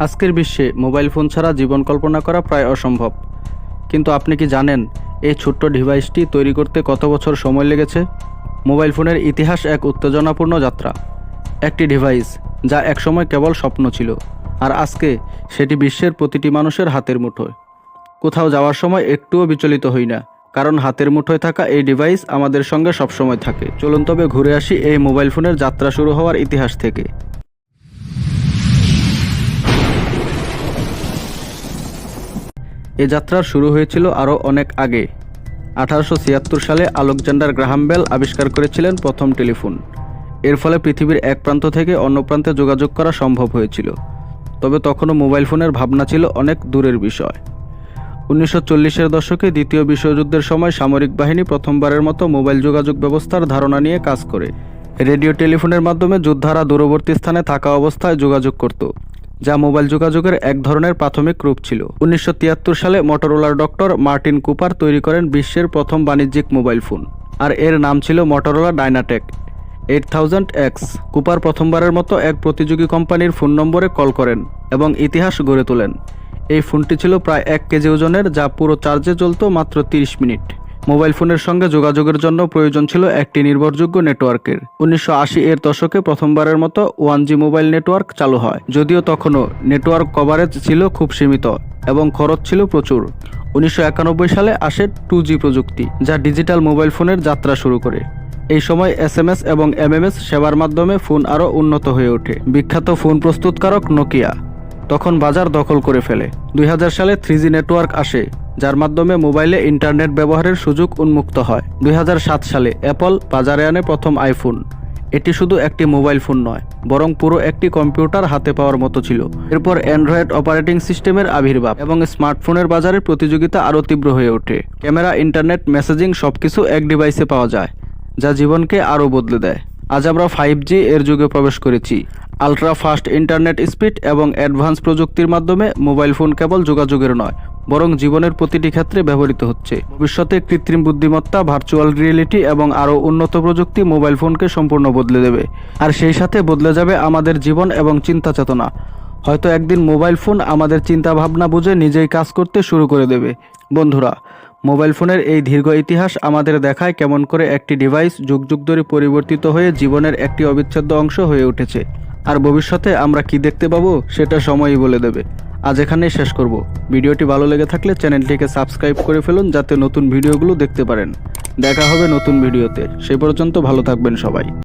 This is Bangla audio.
আজকের বিশ্বে মোবাইল ফোন ছাড়া জীবন কল্পনা করা প্রায় অসম্ভব। কিন্তু আপনি কি জানেন এই ছোট্ট ডিভাইসটি তৈরি করতে কত বছর সময় লেগেছে? মোবাইল ফোনের ইতিহাস এক উত্তেজনাপূর্ণ যাত্রা। একটি ডিভাইস যা একসময় কেবল স্বপ্ন ছিল, আর আজকে সেটি বিশ্বের প্রতিটি মানুষের হাতের মুঠোয়। কোথাও যাওয়ার সময় একটুও বিচলিত হই না, কারণ হাতের মুঠোয় থাকা এই ডিভাইস আমাদের সঙ্গে সবসময় থাকে। চলুন তবে ঘুরে আসি এই মোবাইল ফোনের যাত্রা শুরু হওয়ার ইতিহাস থেকে। এ যাত্রা শুরু হয়েছিল আরও অনেক আগে। আঠারোশো ছিয়াত্তর সালে আলেকজান্ডার গ্রাহাম বেল আবিষ্কার করেছিলেন প্রথম টেলিফোন। এর ফলে পৃথিবীর এক প্রান্ত থেকে অন্য প্রান্তে যোগাযোগ করা সম্ভব হয়েছিল। তবে তখনও মোবাইল ফোনের ভাবনা ছিল অনেক দূরের বিষয়। উনিশশো চল্লিশের দশকে দ্বিতীয় বিশ্বযুদ্ধের সময় সামরিক বাহিনী প্রথমবারের মতো মোবাইল যোগাযোগ ব্যবস্থার ধারণা নিয়ে কাজ করে। রেডিও টেলিফোনের মাধ্যমে যোদ্ধারা দূরবর্তী স্থানে থাকা অবস্থায় যোগাযোগ করত। যা মোবাইল যোগাযোগের এক ধরনের প্রাথমিক রূপ ছিল। উনিশশো তিয়াত্তর সালে মটোরোলার ডক্টর মার্টিন কুপার তৈরি করেন বিশ্বের প্রথম বাণিজ্যিক মোবাইল ফোন, আর এর নাম ছিল Motorola DynaTAC eight thousand X, Cooper প্রথমবারের মতো এক প্রতিযোগী কোম্পানির ফোন নম্বরে কল করেন এবং ইতিহাস গড়ে তোলেন। এই ফোনটি ছিল প্রায় এক কেজি ওজনের, যা পুরো চার্জে চলত মাত্র তিরিশ মিনিট। মোবাইল ফোনের সঙ্গে যোগাযোগের জন্য প্রয়োজন ছিল একটি নির্ভরযোগ্য নেটওয়ার্কের। উনিশশো আশি এর দশকে প্রথমবারের মতো ওয়ান জি মোবাইল নেটওয়ার্ক চালু হয়, যদিও তখনও নেটওয়ার্ক কভারেজ ছিল খুব সীমিত এবং খরচ ছিল প্রচুর। উনিশশো একানব্বই সালে আসে টু জি প্রযুক্তি, যা ডিজিটাল মোবাইল ফোনের যাত্রা শুরু করে। এই সময় এস এম এস এবং এমএমএস সেবার মাধ্যমে ফোন আরও উন্নত হয়ে ওঠে। বিখ্যাত ফোন প্রস্তুতকারক নোকিয়া। তখন বাজার দখল করে ফেলে। দুই হাজার সালে থ্রি নেটওয়ার্ক আসে, যার মাধ্যমে মোবাইলে ইন্টারনেট ব্যবহারের সুযোগ উন্মুক্ত হয়। দুই হাজার সাত সালে অ্যাপল বাজারে আনে প্রথম আইফোন। এটি শুধু একটি মোবাইল ফোন নয়, বরং পুরো একটি কম্পিউটার হাতে পাওয়ার মতো ছিল। এরপর অ্যান্ড্রয়েড অপারেটিং সিস্টেমের আবির্ভাব এবং স্মার্টফোনের বাজারে প্রতিযোগিতা আরও তীব্র হয়ে ওঠে। ক্যামেরা, ইন্টারনেট, মেসেজিং সবকিছু এক ডিভাইসে পাওয়া যায়, যা জীবনকে আরও বদলে দেয়। আজ আমরা ফাইভ জি এর যুগে প্রবেশ করেছি। আলট্রা ফাস্ট ইন্টারনেট স্পিড এবং অ্যাডভান্স প্রযুক্তির মাধ্যমে মোবাইল ফোন কেবল যোগাযোগের নয়, বরং জীবনের প্রতিটি ক্ষেত্রে ব্যবহৃত হচ্ছে। ভবিষ্যতে কৃত্রিম বুদ্ধিমত্তা ভার্চুয়াল রিয়েলিটি এবং আরও উন্নত প্রযুক্তি মোবাইল ফোনকে সম্পূর্ণ বদলে দেবে। আর সেই সাথে বদলে যাবে আমাদের জীবন এবং চিন্তা চেতনা। হয়তো একদিন মোবাইল ফোন আমাদের চিন্তা ভাবনা বুঝে নিজেই কাজ করতে শুরু করে দেবে। বন্ধুরা মোবাইল ফোনের এই দীর্ঘ ইতিহাস আমাদের দেখায় কেমন করে একটি ডিভাইস যুগ যুগ ধরে পরিবর্তিত হয়ে জীবনের একটি অবিচ্ছেদ্য অংশ হয়ে উঠেছে। আর ভবিষ্যতে আমরা কি দেখতে পাবো, সেটা সময়ই বলে দেবে। আজ এখানেই শেষ করব। ভিডিওটি ভালো লেগে থাকলে চ্যানেলটিকে সাবস্ক্রাইব করে ফেলুন যাতে নতুন ভিডিওগুলো দেখতে পারেন। দেখা হবে নতুন ভিডিওতে। সে পর্যন্ত ভালো থাকবেন সবাই।